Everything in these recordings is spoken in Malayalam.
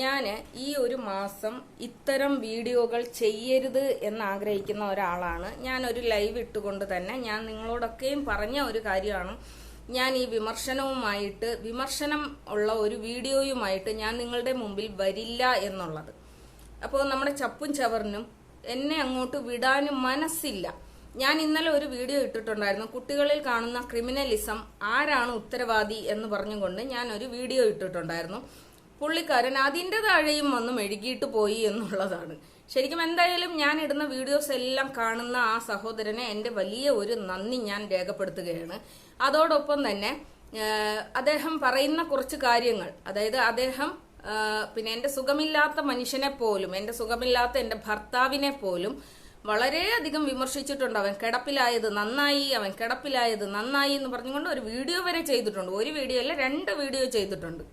ഞാൻ ഈ ഒരു മാസം ഇത്തരം വീഡിയോകൾ ചെയ്യരുത് എന്ന് ആഗ്രഹിക്കുന്ന ഒരാളാണ്. ഞാൻ ഒരു ലൈവ് ഇട്ടുകൊണ്ട് തന്നെ ഞാൻ നിങ്ങളോടൊക്കെയും പറഞ്ഞ ഒരു കാര്യമാണ്. ഞാൻ ഈ വിമർശനവുമായിട്ട് വിമർശനം ഉള്ള ഒരു വീഡിയോയുമായിട്ട് ഞാൻ നിങ്ങളുടെ മുമ്പിൽ വരില്ല എന്നുള്ളത്. അപ്പോൾ നമ്മുടെ ചപ്പും ചവറിനും എന്നെ അങ്ങോട്ട് വിടാനും മനസ്സില്ല. ഞാൻ ഇന്നലെ ഒരു വീഡിയോ ഇട്ടിട്ടുണ്ടായിരുന്നു. കുട്ടികളിൽ കാണുന്ന ക്രിമിനലിസം ആരാണ് ഉത്തരവാദി എന്ന് പറഞ്ഞുകൊണ്ട് ഞാൻ ഒരു വീഡിയോ ഇട്ടിട്ടുണ്ടായിരുന്നു. പുള്ളിക്കാരൻ അതിന്റെ താഴെയും വന്ന് മെഴുകിയിട്ട് പോയി എന്നുള്ളതാണ്. ശരിക്കും എന്തായാലും ഞാൻ ഇടുന്ന വീഡിയോസ് എല്ലാം കാണുന്ന ആ സഹോദരനെ എന്റെ വലിയ ഒരു നന്ദി ഞാൻ രേഖപ്പെടുത്തുകയാണ്. അതോടൊപ്പം തന്നെ അദ്ദേഹം പറയുന്ന കുറച്ച് കാര്യങ്ങൾ. അതായത് അദ്ദേഹം പിന്നെ എന്റെ സുഖമില്ലാത്ത മനുഷ്യനെ പോലും എന്റെ സുഖമില്ലാത്ത എന്റെ ഭർത്താവിനെ പോലും വളരെയധികം വിമർശിച്ചിട്ടുണ്ട്. അവൻ കിടപ്പിലായത് നന്നായി അവൻ കിടപ്പിലായത് നന്നായി എന്ന് പറഞ്ഞുകൊണ്ട് ഒരു വീഡിയോ വരെ ചെയ്തിട്ടുണ്ട്. ഒരു വീഡിയോ അല്ല രണ്ട് വീഡിയോ ചെയ്തിട്ടുണ്ട്.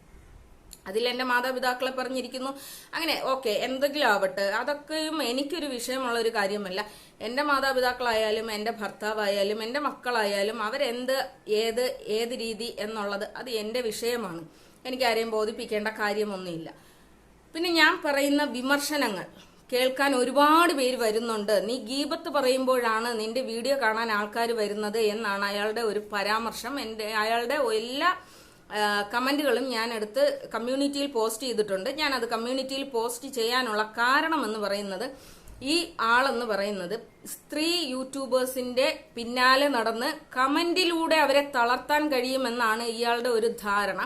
അതിൽ എന്റെ മാതാപിതാക്കളെ പറഞ്ഞിരിക്കുന്നു. അങ്ങനെ ഓക്കെ എന്തെങ്കിലും ആവട്ടെ. അതൊക്കെയും എനിക്കൊരു വിഷയമുള്ള ഒരു കാര്യമല്ല. എന്റെ മാതാപിതാക്കളായാലും എന്റെ ഭർത്താവായാലും എന്റെ മക്കളായാലും അവരെന്ത് ഏത് ഏത് രീതി എന്നുള്ളത് അത് എന്റെ വിഷയമാണ്. എനിക്കാരെയും ബോധിപ്പിക്കേണ്ട കാര്യമൊന്നുമില്ല. പിന്നെ ഞാൻ പറയുന്ന വിമർശനങ്ങൾ. കേൾക്കാൻ ഒരുപാട് പേര് വരുന്നുണ്ട്. നീ ഗീപത്ത് പറയുമ്പോഴാണ് നിന്റെ വീഡിയോ കാണാൻ ആൾക്കാർ വരുന്നത് എന്നാണ് അയാളുടെ ഒരു പരാമർശം. എന്റെ അയാളുടെ എല്ലാ കമന്റുകളും ഞാൻ എടുത്ത് കമ്മ്യൂണിറ്റിയിൽ പോസ്റ്റ് ചെയ്തിട്ടുണ്ട്. ഞാൻ അത് കമ്മ്യൂണിറ്റിയിൽ പോസ്റ്റ് ചെയ്യാനുള്ള കാരണം എന്ന് പറയുന്നത് ഈ ആളെന്ന് പറയുന്നത് സ്ത്രീ യൂട്യൂബേഴ്സിന്റെ പിന്നാലെ നടന്ന് കമന്റിലൂടെ അവരെ തളർത്താൻ കഴിയുമെന്നാണ് ഇയാളുടെ ഒരു ധാരണ.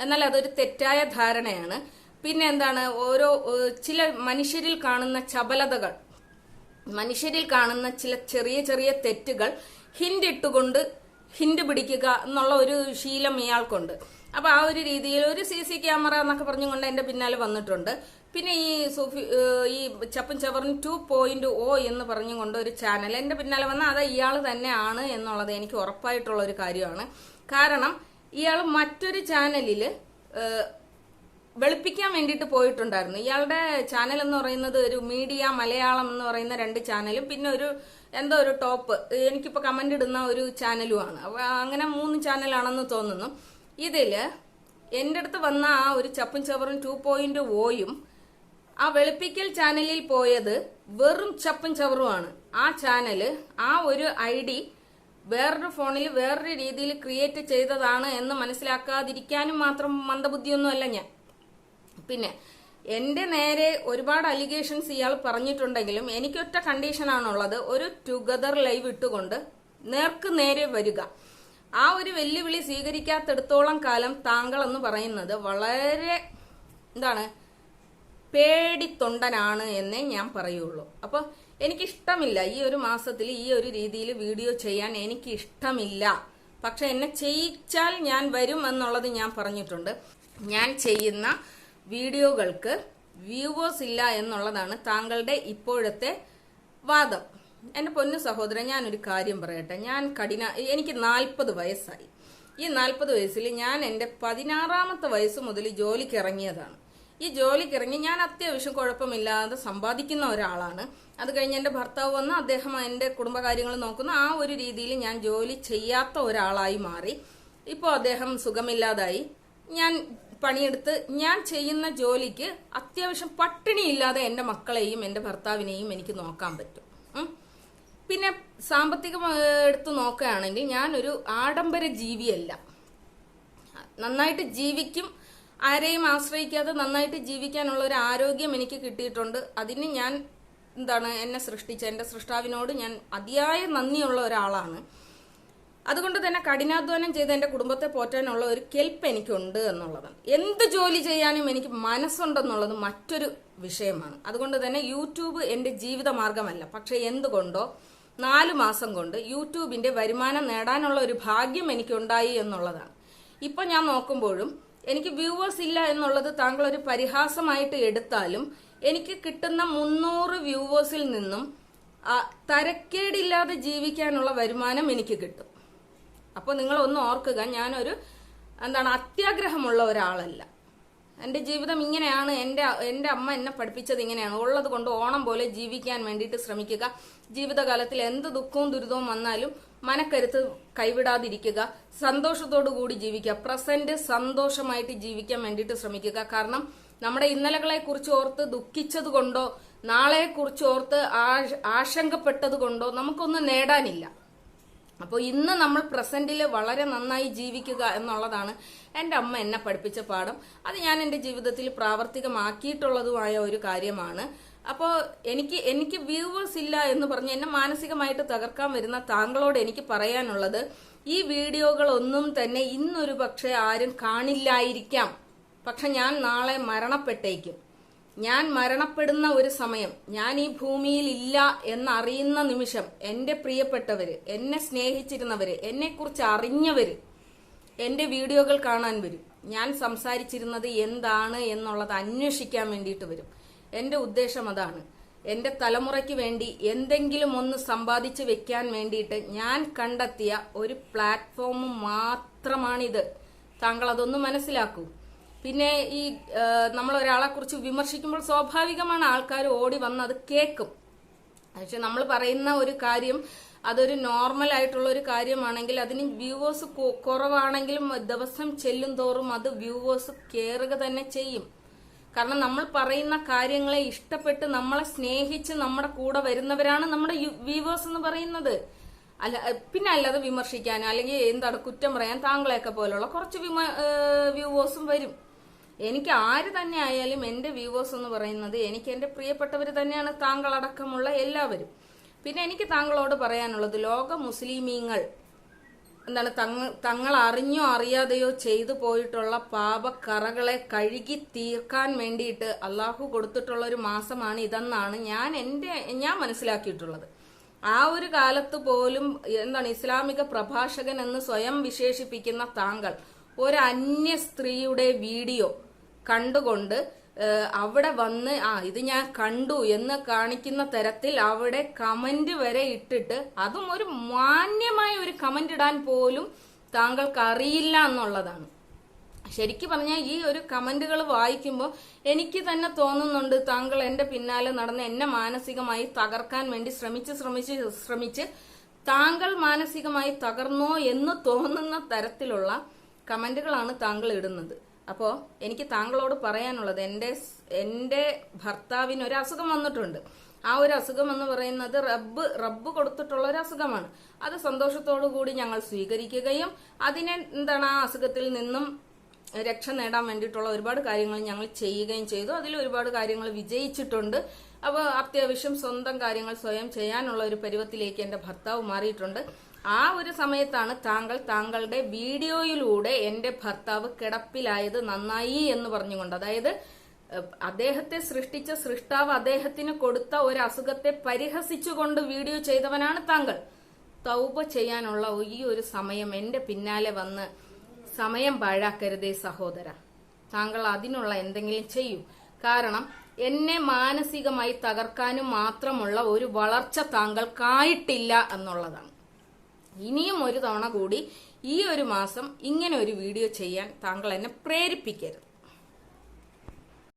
എന്നാൽ അതൊരു തെറ്റായ ധാരണയാണ്. പിന്നെ എന്താണ്? ഓരോ ചില മനുഷ്യരിൽ കാണുന്ന ചപലതകൾ മനുഷ്യരിൽ കാണുന്ന ചില ചെറിയ ചെറിയ തെറ്റുകൾ ഹിൻഡിട്ടുകൊണ്ട് ഹിന്റ് പിടിക്കുക എന്നുള്ള ഒരു ശീലം ഇയാൾക്കുണ്ട്. അപ്പൊ ആ ഒരു രീതിയിൽ ഒരു സി സി ക്യാമറ എന്നൊക്കെ പറഞ്ഞുകൊണ്ട് എന്റെ പിന്നാലെ വന്നിട്ടുണ്ട്. പിന്നെ ഈ സൂഫി ഈ ചപ്പൻ ചവറിൻ ടു പോയിന്റ് ഓ എന്ന് പറഞ്ഞുകൊണ്ട് ഒരു ചാനൽ എന്റെ പിന്നാലെ വന്ന അത് ഇയാൾ തന്നെയാണ് എന്നുള്ളത് എനിക്ക് ഉറപ്പായിട്ടുള്ള ഒരു കാര്യമാണ്. കാരണം ഇയാൾ മറ്റൊരു ചാനലിൽ ഏഹ് വെളുപ്പിക്കാൻ വേണ്ടിയിട്ട് പോയിട്ടുണ്ടായിരുന്നു. ഇയാളുടെ ചാനൽ എന്ന് പറയുന്നത് ഒരു മീഡിയ മലയാളം എന്ന് പറയുന്ന രണ്ട് ചാനലും പിന്നെ ഒരു എന്തോ ഒരു ടോപ്പ് എനിക്കിപ്പോ കമന്റ് ഇടുന്ന ഒരു ചാനലുമാണ് ആണ്. അങ്ങനെ മൂന്ന് ചാനലാണെന്ന് തോന്നുന്നു. ഇതിൽ എന്റെ അടുത്ത് വന്ന ആ ഒരു ചപ്പും ചവറും ടു പോയിന്റ് ഓയും ആ വെളുപ്പിക്കൽ ചാനലിൽ പോയത് വെറും ചപ്പും ചവറുമാണ് ആ ചാനൽ ആ ഒരു ഐ ഡി വേറൊരു ഫോണിൽ വേറൊരു രീതിയിൽ ക്രിയേറ്റ് ചെയ്തതാണ് എന്ന് മനസ്സിലാക്കാതിരിക്കാനും മാത്രം മന്ദബുദ്ധിയൊന്നുമല്ല ഞാൻ. പിന്നെ എന്റെ നേരെ ഒരുപാട് അലിഗേഷൻസ് ഇയാൾ പറഞ്ഞിട്ടുണ്ടെങ്കിലും എനിക്കൊറ്റ കണ്ടീഷനാണുള്ളത് ഒരു ടുഗദർ ലൈവ് ഇട്ടുകൊണ്ട് നേർക്ക് നേരെ വരിക. ആ ഒരു വെല്ലുവിളി സ്വീകരിക്കാത്തിടത്തോളം കാലം താങ്കൾ എന്ന് പറയുന്നത് വളരെ എന്താണ് പേടിത്തൊണ്ടനാണ് എന്നേ ഞാൻ പറയുള്ളൂ. അപ്പൊ എനിക്കിഷ്ടമില്ല ഈ ഒരു മാസത്തിൽ ഈ ഒരു രീതിയിൽ വീഡിയോ ചെയ്യാൻ എനിക്ക് ഇഷ്ടമില്ല പക്ഷെ എന്നെ ചെയ്യിച്ചാൽ ഞാൻ വരും എന്നുള്ളത് ഞാൻ പറഞ്ഞിട്ടുണ്ട്. ഞാൻ ചെയ്യുന്ന വീഡിയോകൾക്ക് വ്യൂവേഴ്സ് ഇല്ല എന്നുള്ളതാണ് താങ്കളുടെ ഇപ്പോഴത്തെ വാദം. എന്റെ പൊന്നു സഹോദരൻ ഞാനൊരു കാര്യം പറയട്ടെ. ഞാൻ കഠിന എനിക്ക് നാൽപ്പത് വയസ്സായി. ഈ നാൽപ്പത് വയസ്സിൽ ഞാൻ എന്റെ പതിനാറാമത്തെ വയസ്സ് മുതൽ ജോലിക്ക് ഇറങ്ങിയതാണ്. ഈ ജോലിക്ക് ഇറങ്ങി ഞാൻ അത്യാവശ്യം കുഴപ്പമില്ലാതെ സമ്പാദിക്കുന്ന ഒരാളാണ്. അത് കഴിഞ്ഞ് എന്റെ ഭർത്താവ് വന്ന് അദ്ദേഹം എന്റെ കുടുംബകാര്യങ്ങൾ നോക്കുന്ന. ആ ഒരു രീതിയിൽ ഞാൻ ജോലി ചെയ്യാത്ത ഒരാളായി മാറി. ഇപ്പോൾ അദ്ദേഹം സുഖമില്ലാതായി. ഞാൻ പണിയെടുത്ത് ഞാൻ ചെയ്യുന്ന ജോലിക്ക് അത്യാവശ്യം പട്ടിണിയില്ലാതെ എന്റെ മക്കളെയും എന്റെ ഭർത്താവിനെയും എനിക്ക് നോക്കാൻ പറ്റും. പിന്നെ സാമ്പത്തികം എടുത്ത് നോക്കുകയാണെങ്കിൽ ഞാനൊരു ആഡംബര ജീവിയല്ല. നന്നായിട്ട് ജീവിക്കും ആരെയും ആശ്രയിക്കാതെ നന്നായിട്ട് ജീവിക്കാനുള്ള ഒരു ആരോഗ്യം എനിക്ക് കിട്ടിയിട്ടുണ്ട്. അതിന് ഞാൻ എന്താണ് എന്നെ സൃഷ്ടിച്ച എന്റെ സൃഷ്ടാവിനോട് ഞാൻ അതിയായ നന്ദിയുള്ള ഒരാളാണ്. അതുകൊണ്ട് തന്നെ കഠിനാധ്വാനം ചെയ്ത് എന്റെ കുടുംബത്തെ പോറ്റാനുള്ള ഒരു കെൽപ്പ് എനിക്കുണ്ട് എന്നുള്ളതാണ്. എന്ത് ജോലി ചെയ്യാനും എനിക്ക് മനസ്സുണ്ടെന്നുള്ളത് മറ്റൊരു വിഷയമാണ്. അതുകൊണ്ട് തന്നെ യൂട്യൂബ് എന്റെ ജീവിത മാർഗമല്ല പക്ഷെ എന്തുകൊണ്ടോ നാല് മാസം കൊണ്ട് യൂട്യൂബിന്റെ വരുമാനം നേടാനുള്ള ഒരു ഭാഗ്യം എനിക്കുണ്ടായി എന്നുള്ളതാണ്. ഇപ്പൊ ഞാൻ നോക്കുമ്പോഴും എനിക്ക് വ്യൂവേഴ്സ് ഇല്ല എന്നുള്ളത് താങ്കൾ ഒരു പരിഹാസമായിട്ട് എടുത്താലും എനിക്ക് കിട്ടുന്ന മുന്നൂറ് വ്യൂവേഴ്സിൽ നിന്നും തരക്കേടില്ലാതെ ജീവിക്കാനുള്ള വരുമാനം എനിക്ക് കിട്ടും. അപ്പോൾ നിങ്ങൾ ഒന്ന് ഓർക്കുക ഞാനൊരു എന്താണ് അത്യാഗ്രഹമുള്ള ഒരാളല്ല. എന്റെ ജീവിതം ഇങ്ങനെയാണ് എന്റെ എന്റെ അമ്മ എന്നെ പഠിപ്പിച്ചത് ഇങ്ങനെയാണ്. ഉള്ളത് കൊണ്ട് ഓണം പോലെ ജീവിക്കാൻ വേണ്ടിയിട്ട് ശ്രമിക്കുക. ജീവിതകാലത്തിൽ എന്ത് ദുഃഖവും ദുരിതവും വന്നാലും മനക്കരുത്ത് കൈവിടാതിരിക്കുക. സന്തോഷത്തോടു കൂടി ജീവിക്കുക. പ്രസന്റ് സന്തോഷമായിട്ട് ജീവിക്കാൻ വേണ്ടിയിട്ട് ശ്രമിക്കുക. കാരണം നമ്മുടെ ഇന്നലകളെ കുറിച്ച് ഓർത്ത് ദുഃഖിച്ചത് കൊണ്ടോ നാളെ കുറിച്ച് ഓർത്ത് ആശ- ആശങ്കപ്പെട്ടത് കൊണ്ടോ നമുക്കൊന്നും നേടാനില്ല. അപ്പോൾ ഇന്ന് നമ്മൾ പ്രസന്റിൽ വളരെ നന്നായി ജീവിക്കുക എന്നുള്ളതാണ് എന്റെ അമ്മ എന്നെ പഠിപ്പിച്ച പാഠം. അത് ഞാൻ എന്റെ ജീവിതത്തിൽ പ്രാവർത്തികമാക്കിയിട്ടുള്ളതുമായ ഒരു കാര്യമാണ്. അപ്പോൾ എനിക്ക് എനിക്ക് വ്യൂവേഴ്സ് ഇല്ല എന്ന് പറഞ്ഞ് എന്നെ മാനസികമായിട്ട് തകർക്കാൻ വരുന്ന താങ്കളോട് എനിക്ക് പറയാനുള്ളത് ഈ വീഡിയോകളൊന്നും തന്നെ ഇന്നൊരു പക്ഷേ ആരും കാണില്ലായിരിക്കാം. പക്ഷെ ഞാൻ നാളെ മരണപ്പെട്ടേക്കും. ഞാൻ മരണപ്പെടുന്ന ഒരു സമയം ഞാൻ ഈ ഭൂമിയിൽ ഇല്ല എന്നറിയുന്ന നിമിഷം എന്റെ പ്രിയപ്പെട്ടവര് എന്നെ സ്നേഹിച്ചിരുന്നവര് എന്നെ കുറിച്ച് അറിഞ്ഞവര് എന്റെ വീഡിയോകൾ കാണാൻ വരും. ഞാൻ സംസാരിച്ചിരുന്നത് എന്താണ് എന്നുള്ളത് അന്വേഷിക്കാൻ വേണ്ടിയിട്ട് വരും. എന്റെ ഉദ്ദേശം അതാണ്. എന്റെ തലമുറയ്ക്ക് വേണ്ടി എന്തെങ്കിലും ഒന്ന് സമ്പാദിച്ചു വെക്കാൻ വേണ്ടിയിട്ട് ഞാൻ കണ്ടെത്തിയ ഒരു പ്ലാറ്റ്ഫോം മാത്രമാണിത്. താങ്കൾ അതൊന്ന് മനസ്സിലാക്കൂ. പിന്നെ ഈ നമ്മൾ ഒരാളെ കുറിച്ച് വിമർശിക്കുമ്പോൾ സ്വാഭാവികമാണ് ആൾക്കാർ ഓടി വന്ന് അത് കേൾക്കും പക്ഷെ നമ്മൾ പറയുന്ന ഒരു കാര്യം അതൊരു നോർമൽ ആയിട്ടുള്ള ഒരു കാര്യമാണെങ്കിൽ അതിന് വ്യൂവേഴ്സ് കുറവാണെങ്കിലും ദിവസം ചെല്ലും തോറും അത് വ്യൂവേഴ്സ് കയറുക തന്നെ ചെയ്യും. കാരണം നമ്മൾ പറയുന്ന കാര്യങ്ങളെ ഇഷ്ടപ്പെട്ട് നമ്മളെ സ്നേഹിച്ച് നമ്മുടെ കൂടെ വരുന്നവരാണ് നമ്മുടെ വ്യൂവേഴ്സ് എന്ന് പറയുന്നത്. അല്ല പിന്നെ അല്ലാതെ വിമർശിക്കാൻ അല്ലെങ്കിൽ എന്താണ് കുറ്റം പറയാൻ താങ്കളെയൊക്കെ പോലുള്ള കുറച്ച് വ്യൂവേഴ്സും വരും. എനിക്ക് ആര് തന്നെ ആയാലും എന്റെ വ്യൂവേഴ്സ് എന്ന് പറയുന്നത് എനിക്ക് എന്റെ പ്രിയപ്പെട്ടവർ തന്നെയാണ് താങ്കൾ അടക്കമുള്ള എല്ലാവരും. പിന്നെ എനിക്ക് താങ്കളോട് പറയാനുള്ളത് ലോക മുസ്ലിമീങ്ങൾ എന്താണ് തങ്ങൾ തങ്ങൾ അറിഞ്ഞോ അറിയാതെയോ ചെയ്തു പോയിട്ടുള്ള പാപക്കറകളെ കഴുകി തീർക്കാൻ വേണ്ടിയിട്ട് അള്ളാഹു കൊടുത്തിട്ടുള്ള ഒരു മാസമാണ് ഇതെന്നാണ് ഞാൻ എന്റെ ഞാൻ മനസ്സിലാക്കിയിട്ടുള്ളത്. ആ ഒരു കാലത്ത് പോലും എന്താണ് ഇസ്ലാമിക പ്രഭാഷകൻ എന്ന് സ്വയം വിശേഷിപ്പിക്കുന്ന താങ്കൾ ഒരു അന്യ സ്ത്രീയുടെ വീഡിയോ കണ്ടുകൊണ്ട് അവിടെ വന്ന് ആ ഇത് ഞാൻ കണ്ടു എന്ന് കാണിക്കുന്ന തരത്തിൽ അവിടെ കമന്റ് വരെ ഇട്ടിട്ട് അതും ഒരു മാന്യമായ ഒരു കമന്റ് ഇടാൻ പോലും താങ്കൾക്ക് അറിയില്ല എന്നുള്ളതാണ്. ശരിക്കും പറഞ്ഞാൽ ഈ ഒരു കമന്റുകൾ വായിക്കുമ്പോൾ എനിക്ക് തന്നെ തോന്നുന്നുണ്ട് താങ്കൾ എന്റെ പിന്നാലെ നടന്ന് എന്നെ മാനസികമായി തകർക്കാൻ വേണ്ടി ശ്രമിച്ച് ശ്രമിച്ച് ശ്രമിച്ച് താങ്കൾ മാനസികമായി തകർന്നോ എന്ന് തോന്നുന്ന തരത്തിലുള്ള കമന്റുകളാണ് താങ്കൾ ഇടുന്നത് അപ്പോൾ എനിക്ക് താങ്കളോട് പറയാനുള്ളത് എന്റെ എന്റെ ഭർത്താവിന് ഒരു അസുഖം വന്നിട്ടുണ്ട്. ആ ഒരു അസുഖം എന്ന് പറയുന്നത് റബ്ബ് റബ്ബ് കൊടുത്തിട്ടുള്ള ഒരു അസുഖമാണ്. അത് സന്തോഷത്തോടു കൂടി ഞങ്ങൾ സ്വീകരിക്കുകയും അതിനെ എന്താണ് ആ അസുഖത്തിൽ നിന്നും രക്ഷ നേടാൻ വേണ്ടിയിട്ടുള്ള ഒരുപാട് കാര്യങ്ങൾ ഞങ്ങൾ ചെയ്യുകയും ചെയ്തു. അതിൽ ഒരുപാട് കാര്യങ്ങൾ വിജയിച്ചിട്ടുണ്ട്. അപ്പോൾ അത്യാവശ്യം സ്വന്തം കാര്യങ്ങൾ സ്വയം ചെയ്യാനുള്ള ഒരു പരുവത്തിലേക്ക് എന്റെ ഭർത്താവ് മാറിയിട്ടുണ്ട്. ആ ഒരു സമയത്താണ് താങ്കൾ താങ്കളുടെ വീഡിയോയിലൂടെ എന്റെ ഭർത്താവ് കിടപ്പിലായത് നന്നായി എന്ന് പറഞ്ഞുകൊണ്ട് അതായത് അദ്ദേഹത്തെ സൃഷ്ടിച്ച സൃഷ്ടാവ് അദ്ദേഹത്തിന് കൊടുത്ത ഒരു അസുഖത്തെ പരിഹസിച്ചുകൊണ്ട് വീഡിയോ ചെയ്തവനാണ് താങ്കൾ. തൗപ ചെയ്യാനുള്ള ഈ ഒരു സമയം എന്റെ പിന്നാലെ വന്ന് സമയം പാഴാക്കരുതേ സഹോദര. താങ്കൾ അതിനുള്ള എന്തെങ്കിലും ചെയ്യൂ. കാരണം എന്നെ മാനസികമായി തകർക്കാനും മാത്രമുള്ള ഒരു വളർച്ച താങ്കൾക്കായിട്ടില്ല എന്നുള്ളതാണ്. ഇനിയും ഒരു തവണ കൂടി ഈ ഒരു മാസം ഇങ്ങനെ ഒരു വീഡിയോ ചെയ്യാൻ താങ്കൾ എന്നെ പ്രേരിപ്പിക്കരുത്.